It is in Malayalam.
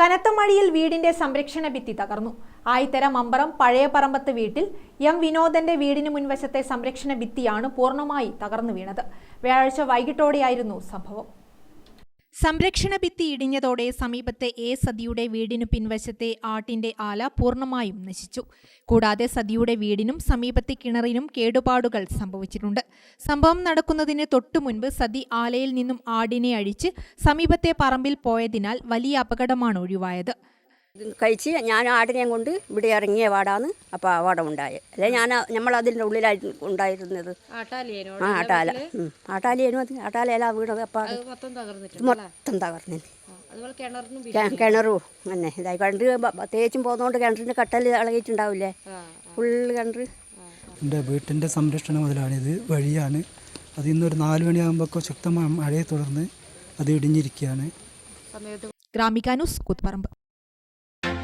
കനത്ത മഴയിൽ വീടിന്റെ സംരക്ഷണ ഭിത്തി തകർന്നു. ആയിത്തര മമ്പറം പഴയ പറമ്പത്ത് വീട്ടിൽ എം വിനോദന്റെ വീടിന് മുൻവശത്തെ സംരക്ഷണ ഭിത്തിയാണ് പൂർണമായി തകർന്നു വീണത്. വ്യാഴാഴ്ച വൈകിട്ടോടെയായിരുന്നു സംഭവം. സംരക്ഷണ ഭിത്തി ഇടിഞ്ഞതോടെ സമീപത്തെ എ സതിയുടെ വീടിനു പിൻവശത്തെ ആട്ടിന്റെ ആല പൂർണമായും നശിച്ചു. കൂടാതെ സതിയുടെ വീടിനും സമീപത്തെ കിണറിനും കേടുപാടുകൾ സംഭവിച്ചിട്ടുണ്ട്. സംഭവം നടക്കുന്നതിന് തൊട്ടു മുൻപ് സതി ആലയിൽ നിന്നും ആടിനെ അഴിച്ച് സമീപത്തെ പറമ്പിൽ പോയതിനാൽ വലിയ അപകടമാണ് ഒഴിവായത്. കഴിച്ച് ഞാൻ ആടിനെയും കൊണ്ട് ഇവിടെ ഇറങ്ങിയ വാടാന്ന് അപ്പോൾ വാടം ഉണ്ടായ. അല്ലെ ഞാൻ നമ്മൾ അതിന്റെ ഉള്ളിലായിട്ട് ഉണ്ടായിരുന്നത്. ആട്ടാലിയേനോ ആ ആട്ടാല. ആട്ടാലിയനും അത് ആട്ടാലയല വീണത് അപ്പം മൊത്തം തകർന്നിട്ടുണ്ട് മൊത്തം തകർന്നു കിണറും തന്നെ. ഇതായി കണ്ട് തേച്ചും പോകുന്നതുകൊണ്ട് കിണറിന്റെ കട്ടൽ ഇളകിയിട്ടുണ്ടാവില്ലേ? ഫുള്ള് കിണറ്. എന്റെ വീട്ടിന്റെ സംരക്ഷണം മുതലാണിത് വഴിയാണ്. അത് ഇന്നൊരു നാല് മണിയാകുമ്പോൾ ശക്തമായ മഴയെ തുടർന്ന് അത് ഇടിഞ്ഞിരിക്കുകയാണ്. ഗ്രാമികാനുസ് കൂത്തുപറമ്പ്.